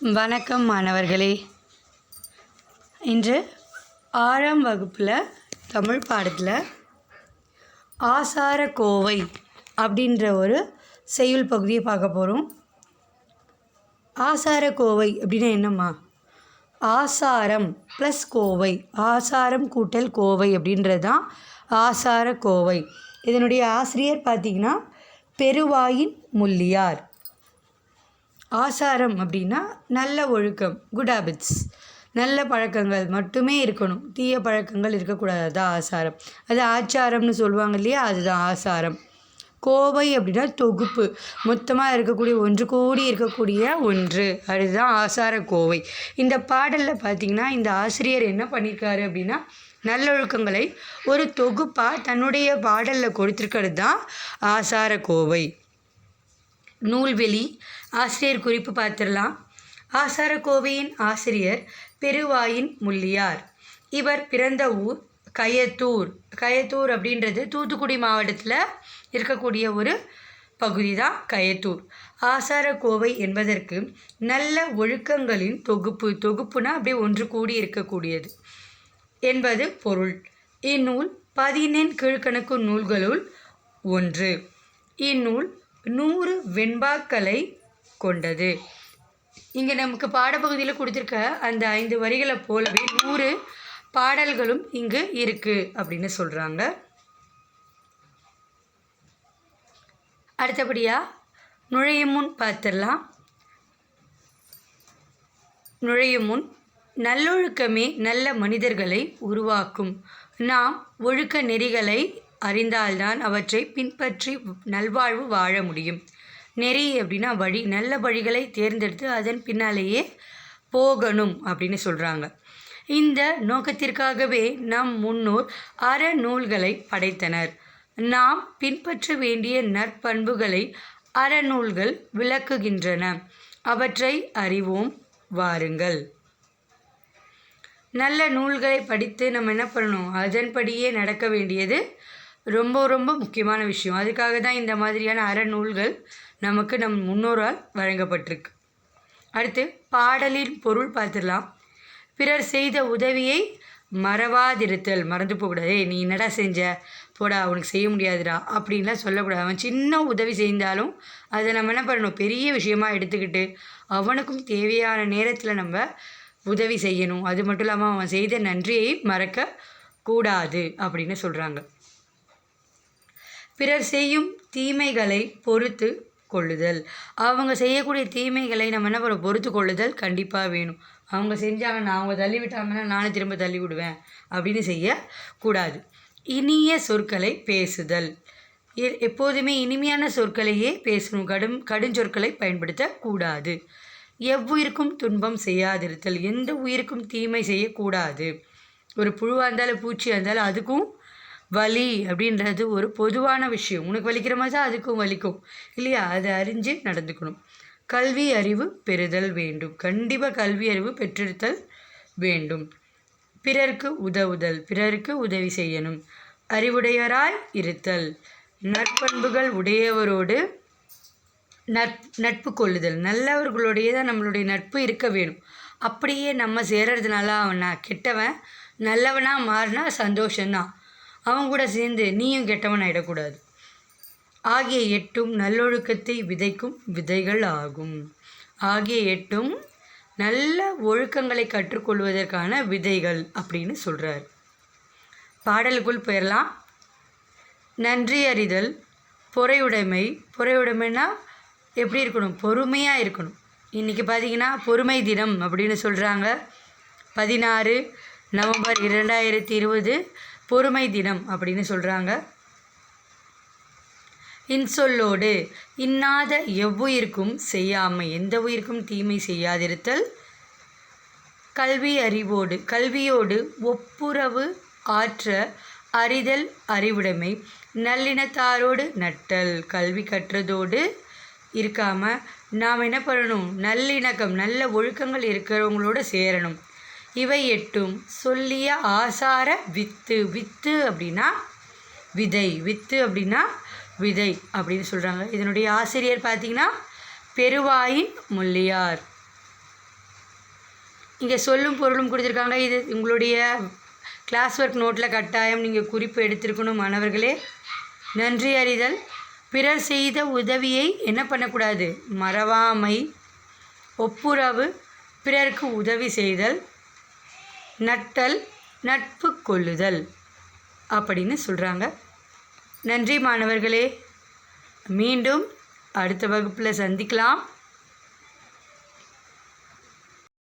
வணக்கம் மாணவர்களே. இன்று ஆறாம் வகுப்பில் தமிழ் பாடத்தில் ஆசார கோவை அப்படின்ற ஒரு செய்யுள் பகுதியை பார்க்க போகிறோம் ஆசார கோவை அப்படின்னா என்னம்மா? ஆசாரம் ப்ளஸ் கோவை ஆசாரம் கூட்டல் கோவை அப்படின்றது தான் ஆசார கோவை. இதனுடைய ஆசிரியர் பார்த்திங்கன்னா பெருவாயின் முள்ளியார். ஆசாரம் அப்படின்னா நல்ல ஒழுக்கம் குட் ஹேபிட்ஸ் நல்ல பழக்கங்கள் மட்டுமே இருக்கணும். தீய பழக்கங்கள் இருக்கக்கூடாது அதுதான் ஆசாரம். அது ஆச்சாரம்னு சொல்லுவாங்க இல்லையா? அதுதான் ஆசாரம். கோவை அப்படின்னா தொகுப்பு. மொத்தமாக இருக்கக்கூடிய ஒன்று கூடி இருக்கக்கூடிய ஒன்று. அதுதான் ஆசார கோவை. இந்த பாடலில் பார்த்தீங்கன்னா இந்த ஆசிரியர் என்ன பண்ணியிருக்காரு அப்படின்னா நல்லொழுக்கங்களை ஒரு தொகுப்பாக தன்னுடைய பாடலில் கொடுத்துருக்கிறது தான் ஆசார கோவை. நூல்வெளி ஆசிரியர் குறிப்பு பார்த்துடலாம். ஆசாரக்கோவையின் ஆசிரியர் பெருவாயின் முள்ளியார். இவர் பிறந்த ஊர் கயத்தூர். கயத்தூர் அப்படின்றது தூத்துக்குடி மாவட்டத்தில் இருக்கக்கூடிய ஒரு பகுதி தான் கயத்தூர். ஆசாரக்கோவை என்பதற்கு நல்ல ஒழுக்கங்களின் தொகுப்பு தொகுப்புனா அப்படியே ஒன்று கூடி இருக்கக்கூடியது என்பது பொருள். இந்நூல் பதினெண் கீழ்கணக்கு நூல்களுள் ஒன்று. இந்நூல் நூறு வெண்பாக்களை கொண்டது. இங்கே நமக்கு பாடப்பகுதியில் கொடுத்துருக்க அந்த ஐந்து வரிகளை போலவே நூறு பாடல்களும் இங்கு இருக்குது அப்படின்னு சொல்கிறாங்க அடுத்தபடியாக நுழையும் முன் பார்த்துடலாம். நுழையும் முன் நல்லொழுக்கமே நல்ல மனிதர்களை உருவாக்கும். நாம் ஒழுக்க நெறிகளை அறிந்தால்தான் அவற்றை பின்பற்றி நல்வாழ்வு வாழ முடியும். நெறி அப்படின்னா வழி நல்ல வழிகளை தேர்ந்தெடுத்து அதன் பின்னாலேயே போகணும் அப்படின்னு சொல்கிறாங்க இந்த நோக்கத்திற்காகவே நம் முன்னோர் அறநூல்களை படைத்தனர். நாம் பின்பற்ற வேண்டிய நற்பண்புகளை அறநூல்கள் விளக்குகின்றன. அவற்றை அறிவோம் வாருங்கள். நல்ல நூல்களை படித்து நம்ம என்ன பண்ணணும்? அதன்படியே நடக்க வேண்டியது ரொம்ப ரொம்ப முக்கியமான விஷயம். அதுக்காக தான் இந்த மாதிரியான அறநூல்கள் நமக்கு நம் முன்னோரால் வழங்கப்பட்டிருக்கு. அடுத்து பாடலின் பொருள் பார்த்துடலாம். பிறர் செய்த உதவியை மறவாதிருத்தல். மறந்து போகக்கூடாது. "ஏய், நீ என்னடா செஞ்ச? போடா அவனுக்கு செய்ய முடியாதுடா அப்படின்லாம் சொல்லக்கூடாது. அவன் சின்ன உதவி செய்தாலும் அதை நம்ம என்ன பண்ணணும்? பெரிய விஷயமா எடுத்துக்கிட்டு அவனுக்கும் தேவையான நேரத்தில் நம்ம உதவி செய்யணும். அது மட்டும் இல்லாமல் அவன் செய்த நன்றியை மறக்க கூடாது அப்படின்னு சொல்கிறாங்க பிறர் செய்யும் தீமைகளை பொறுத்து கொள்ளுதல். அவங்க செய்யக்கூடிய தீமைகளை நம்ம என்ன பண்ண பொறுத்து கொள்ளுதல் கண்டிப்பாக வேணும். அவங்க செஞ்சாங்கன்னா அவங்க தள்ளி விட்டாங்கன்னா நானும் திரும்ப தள்ளி விடுவேன் அப்படின்னு செய்யக்கூடாது. இனிய சொற்களை பேசுதல். எ- எப்போதுமே இனிமையான சொற்களையே பேசணும். கடும் கடுஞ்சொற்களை பயன்படுத்தக்கூடாது. எவ்வுயிருக்கும் துன்பம் செய்யாதிருத்தல். எந்த உயிருக்கும் தீமை செய்யக்கூடாது. ஒரு புழுவாக இருந்தாலும் பூச்சியாக இருந்தாலும் அதுக்கும் வலி அப்படின்றது ஒரு பொதுவான விஷயம். உனக்கு வலிக்கிற மாதிரி தான் அதுக்கும் வலிக்கும். இல்லையா? அதை அறிஞ்சு நடந்துக்கணும். கல்வி அறிவு பெறுதல் வேண்டும். கண்டிப்பாக கல்வி அறிவு பெற்றிருத்தல் வேண்டும். பிறருக்கு உதவுதல் பிறருக்கு உதவி செய்யணும். அறிவுடையராய் இருத்தல். நற்பண்புகள் உடையவரோடு நட் நட்பு கொள்ளுதல். நல்லவர்களுடைய தான் நம்மளுடைய நட்பு இருக்க வேணும். அப்படியே நம்ம சேர்றதுனால அவனா கெட்டவன் நல்லவனாக மாறினா சந்தோஷம்தான். அவன் கூட சேர்ந்து நீயும் கெட்டவன் ஆகிடக்கூடாது ஆகிய எட்டும் நல்லொழுக்கத்தை விதைக்கும் விதைகள் ஆகும். ஆகிய எட்டும் நல்ல ஒழுக்கங்களை கற்றுக்கொள்வதற்கான விதைகள் அப்படின்னு சொல்கிறார் பாடலுக்குள் போயிடலாம் நன்றி அறிதல் பொறையுடைமை. பொறையுடைமைனா எப்படி இருக்கணும்? பொறுமையாக இருக்கணும். இன்றைக்கி பார்த்தீங்கன்னா பொறுமை தினம் அப்படின்னு சொல்கிறாங்க பதினாறு நவம்பர் இரண்டாயிரத்தி இருபது பொறுமை தினம் அப்படின்னு சொல்கிறாங்க இன்சொல்லோடு இன்னாத எவ்வுயிருக்கும் செய்யாமை எந்த உயிருக்கும் தீமை செய்யாதிருத்தல். கல்வி அறிவோடு கல்வியோடு ஒப்புரவு ஆற்ற அறிதல் அறிவுடைமை நல்லினத்தாரோடு நட்டல். கல்வி கற்றதோடு இருக்காமல் நாம் என்ன பண்ணணும்? நல்லிணக்கம் நல்ல ஒழுக்கங்கள் இருக்கிறவங்களோட சேரணும். இவை எட்டும். சொல்லிய ஆசார வித்து. வித்து அப்படின்னா விதை. வித்து அப்படின்னா விதை அப்படின்னு சொல்கிறாங்க இதனுடைய ஆசிரியர் பார்த்தீங்கன்னா பெருவாயின் முள்ளியார் இங்கே சொல்லும் பொருளும் கொடுத்துருக்காங்க. இது உங்களுடைய கிளாஸ் ஒர்க் நோட்டில் கட்டாயம் நீங்கள் குறிப்பு எடுத்திருக்கணும் மாணவர்களே. நன்றி அறிதல். பிறர் செய்த உதவியை என்ன பண்ணக்கூடாது? மறவாமை. ஒப்புரவு. பிறருக்கு உதவி செய்தல். நட்டல் நட்பு கொள்ளுதல் அப்படின்னு சொல்கிறாங்க நன்றி மாணவர்களே. மீண்டும் அடுத்த வகுப்பில் சந்திக்கலாம்.